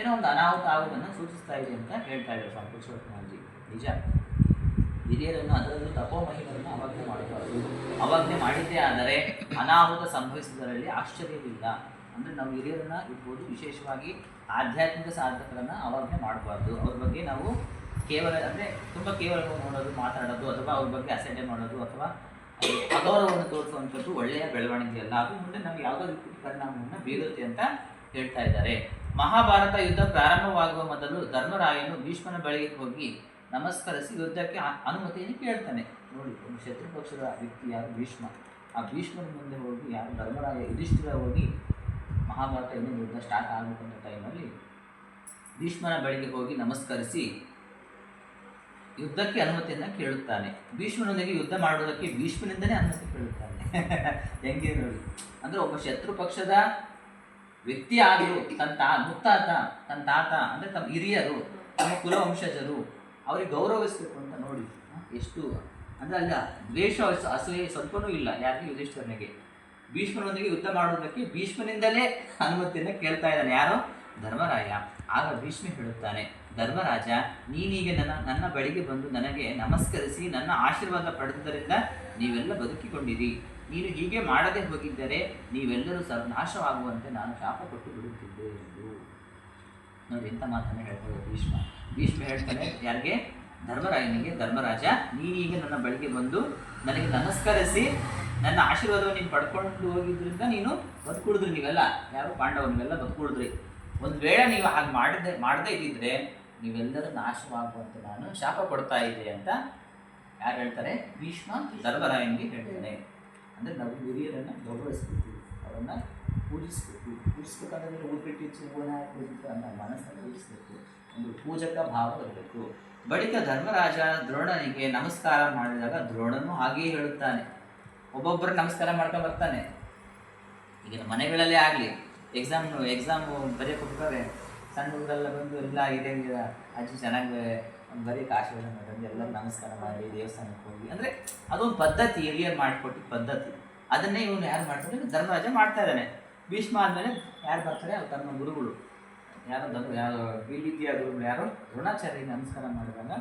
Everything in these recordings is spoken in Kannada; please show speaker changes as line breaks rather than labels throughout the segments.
ಏನೋ ಒಂದು ಅನಾಹುತ ಆಗೋದನ್ನು ಸೂಚಿಸ್ತಾ ಇದೆ ಅಂತ ಹೇಳ್ತಾ ಇದ್ದಾರೆ ಸ್ವಾಮಿ ಪುರುಷೋತ್ತಮಾಜಿ. ನಿಜ. ಹಿರಿಯರನ್ನು ಅದರಲ್ಲೂ ಮಹಿಳೆಯರನ್ನು ಅವಜ್ಞೆ ಮಾಡಬಾರದು ಅವಜ್ಞೆ ಮಾಡಿದ್ದೇ ಆದರೆ ಅನಾಹುತ ಸಂಭವಿಸುವುದರಲ್ಲಿ ಆಶ್ಚರ್ಯವಿಲ್ಲ. ಅಂದರೆ ನಾವು ಹಿರಿಯರನ್ನು ಇರ್ಬೋದು, ವಿಶೇಷವಾಗಿ ಆಧ್ಯಾತ್ಮಿಕ ಸಾಧಕರನ್ನು ಅವಜ್ಞೆ ಮಾಡಬಾರ್ದು. ಅವ್ರ ಬಗ್ಗೆ ನಾವು ಕೇವಲ, ಅಂದರೆ ತುಂಬ ಕೇವಲ ನೋಡೋದು, ಮಾತಾಡೋದು, ಅಥವಾ ಅವ್ರ ಬಗ್ಗೆ ಅಸಡ್ಡೆ ಮಾಡೋದು, ಅಥವಾ ಅಗೌರವವನ್ನು ತೋರಿಸುವಂಥದ್ದು ಒಳ್ಳೆಯ ಬೆಳವಣಿಗೆ ಅಲ್ಲ ಅದು ಮುಂದೆ ನಮ್ಗೆ ಯಾವುದೋ ರೀತಿ ಪರಿಣಾಮವನ್ನು ಬೀರುತ್ತೆ ಅಂತ ಹೇಳ್ತಾ ಇದ್ದಾರೆ. ಮಹಾಭಾರತ ಯುದ್ಧ ಪ್ರಾರಂಭವಾಗುವ ಮೊದಲು ಧರ್ಮರಾಯನು ಭೀಷ್ಮನ ಬಳಿಗೆ ಹೋಗಿ ನಮಸ್ಕರಿಸಿ ಯುದ್ಧಕ್ಕೆ ಅನುಮತಿಯನ್ನು ಕೇಳ್ತಾನೆ. ನೋಡಿ, ಒಂದು ಶತ್ರು ವ್ಯಕ್ತಿ ಯಾರು? ಭೀಷ್ಮ. ಆ ಭೀಷ್ಮನ ಮುಂದೆ ಹೋಗಿ, ಯಾರು? ಧರ್ಮರಾಯ ಯುಧಿಷ್ಠಿರ ಹೋಗಿ ಮಹಾಭಾರತ ಇನ್ನೂ ಯುದ್ಧ ಸ್ಟಾರ್ಟ್ ಆಗಬೇಕಂತ ಟೈಮಲ್ಲಿ ಭೀಷ್ಮನ ಬಳಿಗೆ ಹೋಗಿ ನಮಸ್ಕರಿಸಿ ಯುದ್ಧಕ್ಕೆ ಅನುಮತಿಯನ್ನು ಕೇಳುತ್ತಾನೆ. ಭೀಷ್ಮನೊಂದಿಗೆ ಯುದ್ಧ ಮಾಡುವುದಕ್ಕೆ ಭೀಷ್ಮನಿಂದನೇ ಅನುಮತಿ ಕೇಳುತ್ತಾನೆ. ಹೆಂಗೆ ನೋಡಿ? ಅಂದರೆ ಒಬ್ಬ ಶತ್ರು ಪಕ್ಷದ ವ್ಯಕ್ತಿ ಆದರೂ ತನ್ನ ತಾ ಮುತ್ತಾತ ತನ್ನ ತಾತ, ಅಂದರೆ ತಮ್ಮ ಹಿರಿಯರು, ತಮ್ಮ ಕುಲವಂಶಜರು ಅವ್ರಿಗೆ ಗೌರವಿಸ್ಬೇಕು ಅಂತ ನೋಡಿ ಎಷ್ಟು, ಅಂದರೆ ಅಲ್ಲ, ದ್ವೇಷ ಅಸ- ಅಸೂಯೆ ಸ್ವಲ್ಪನೂ ಇಲ್ಲ, ಯಾರಿಗೆ ಯುಧಿಷ್ಠರನಿಗೆ. ಭೀಷ್ಮನೊಂದಿಗೆ ಯುದ್ಧ ಮಾಡುವುದಕ್ಕೆ ಭೀಷ್ಮನಿಂದಲೇ ಅನುಮತಿಯನ್ನು ಕೇಳ್ತಾ ಇದ್ದಾನೆ. ಯಾರು? ಧರ್ಮರಾಯ. ಆಗ ಭೀಷ್ಮ ಹೇಳುತ್ತಾನೆ, ಧರ್ಮರಾಜ, ನೀನೀಗ ನನ್ನ ನನ್ನ ಬಳಿಗೆ ಬಂದು ನನಗೆ ನಮಸ್ಕರಿಸಿ, ನನ್ನ ಆಶೀರ್ವಾದ ಪಡೆದುದರಿಂದ ನೀವೆಲ್ಲ ಬದುಕಿಕೊಂಡಿರಿ. ನೀನು ಹೀಗೆ ಮಾಡದೆ ಹೋಗಿದ್ದರೆ ನೀವೆಲ್ಲರೂ ಸರ್ವನಾಶವಾಗುವಂತೆ ನಾನು ಶಾಪ ಕೊಟ್ಟು ಬಿಡುತ್ತಿದ್ದೆ ಎಂದು. ನೋಡಿ ಎಂಥ ಮಾತನ್ನು ಹೇಳ್ತಾರೆ ಭೀಷ್ಮ. ಭೀಷ್ಮ ಹೇಳ್ತಾನೆ, ಯಾರಿಗೆ? ಧರ್ಮರಾಯನಿಗೆ. ಧರ್ಮರಾಜ, ನೀನೀಗ ನನ್ನ ಬಳಿಗೆ ಬಂದು ನನಗೆ ನಮಸ್ಕರಿಸಿ, ನನ್ನ ಆಶೀರ್ವಾದವನ್ನು ನೀನು ಪಡ್ಕೊಂಡು ಹೋಗಿದ್ರಿಂದ ನೀನು ಬದುಕುಳಿದ್ರಿ ನೀವೆಲ್ಲ. ಯಾರು ಪಾಂಡವನಿಗೆಲ್ಲ ಬದುಕುಡಿದ್ರಿ ಒಂದು ವೇಳೆ ನೀವು ಹಾಗೆ ಮಾಡದೆ, ಮಾಡದೇ ಇದ್ದಿದ್ರೆ ನೀವೆಲ್ಲರೂ ನಾಶವಾಗುವಂತೆ ನಾನು ಶಾಪ ಕೊಡ್ತಾ ಇದ್ದೆ ಅಂತ ಯಾರು ಹೇಳ್ತಾರೆ? ಭೀಷ್ಮ ಧರ್ಮರಾಯನಿಗೆ ಹೇಳ್ತಾನೆ. ಅಂದರೆ ನಾವು ಹಿರಿಯರನ್ನು ಗೌರವಿಸ್ಬೇಕು, ಅವರನ್ನು ಪೂಜಿಸ್ಬೇಕು. ಪೂಜಿಸ್ಬೇಕಂದ್ರೆ ಊದ್ಬಿಟ್ಟು ಹೂವನ್ನ ಪೂಜಿಸ್ಬೇಕು ಅನ್ನ ಮನಸ್ಸನ್ನು ಉಳಿಸ್ಬೇಕು ಒಂದು ಪೂಜಕ ಭಾವ ಇರಬೇಕು. ಬಳಿಕ ಧರ್ಮರಾಜ ದ್ರೋಣನಿಗೆ ನಮಸ್ಕಾರ ಮಾಡಿದಾಗ ದ್ರೋಣನು ಹಾಗೆಯೇ ಹೇಳುತ್ತಾನೆ. ಒಬ್ಬೊಬ್ಬರು ನಮಸ್ಕಾರ ಮಾಡ್ಕೊಂಡು ಬರ್ತಾನೆ. ಈಗ ಮನೆಗಳಲ್ಲೇ ಆಗಲಿ ಎಕ್ಸಾಮ್ ಎಕ್ಸಾಮ್ ಬರೆಯೋಕೆ ಹೋಗ್ತಾರೆ ಸಣ್ಣ ಹುಡುಗರೆಲ್ಲ ಬಂದು ಎಲ್ಲ ಇದೆ ಅಜ್ಜಿ ಚೆನ್ನಾಗಿ ಬರೀಕ್ಕೆ ಆಶೀರ್ವಾದ ಮಾಡಿ ಎಲ್ಲ ನಮಸ್ಕಾರ ಮಾಡಿ ದೇವಸ್ಥಾನಕ್ಕೆ ಹೋಗಿ. ಅಂದರೆ ಅದೊಂದು ಪದ್ಧತಿ ಹಿರಿಯರು ಮಾಡಿಕೊಟ್ಟಿದ್ದ ಪದ್ಧತಿ. ಅದನ್ನೇ ಇವನು ಯಾರು ಮಾಡ್ತಾರೆ? ಧರ್ಮರಾಜ ಮಾಡ್ತಾ ಇದ್ದಾನೆ. ಭೀಷ್ಮ ಆದಮೇಲೆ ಯಾರು ಬರ್ತಾರೆ? ಅವ್ರು ತಮ್ಮ ಗುರುಗಳು. ಯಾರು ಧರ್ಮ, ಯಾರು ವಿದ್ಯಾ ಗುರುಗಳು, ಯಾರು ದ್ರೋಣಾಚಾರ್ಯ ನಮಸ್ಕಾರ ಮಾಡಿದಾಗ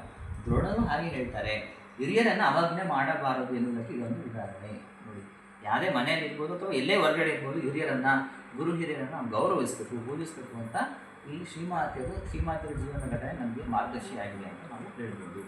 ದ್ರೋಣರು ಹಾಗೆ ಹೇಳ್ತಾರೆ. ಹಿರಿಯರನ್ನು ಅವಾಜ್ಞೆ ಮಾಡಬಾರದು ಎನ್ನುವುದಕ್ಕೆ ಇದೊಂದು ಉದಾಹರಣೆ. ನೋಡಿ ಯಾರೇ ಮನೆಯಲ್ಲಿ ಇರ್ಬೋದು ಅಥವಾ ಎಲ್ಲೇ ಹೊರಗಡೆ ಇರ್ಬೋದು ಹಿರಿಯರನ್ನು, ಗುರು ಹಿರಿಯರನ್ನು ನಾವು ಗೌರವಿಸಬೇಕು, ಪೂಜಿಸಬೇಕು ಅಂತ ಇಲ್ಲಿ ಶ್ರೀಮಾತೆಯರು ಶ್ರೀಮಾತೆಯ ಜೀವನ ಘಟನೆ ನಮಗೆ ಮಾರ್ಗದರ್ಶಿ ಆಗಿದೆ ಅಂತ ನಾವು ಹೇಳ್ಬೋದು.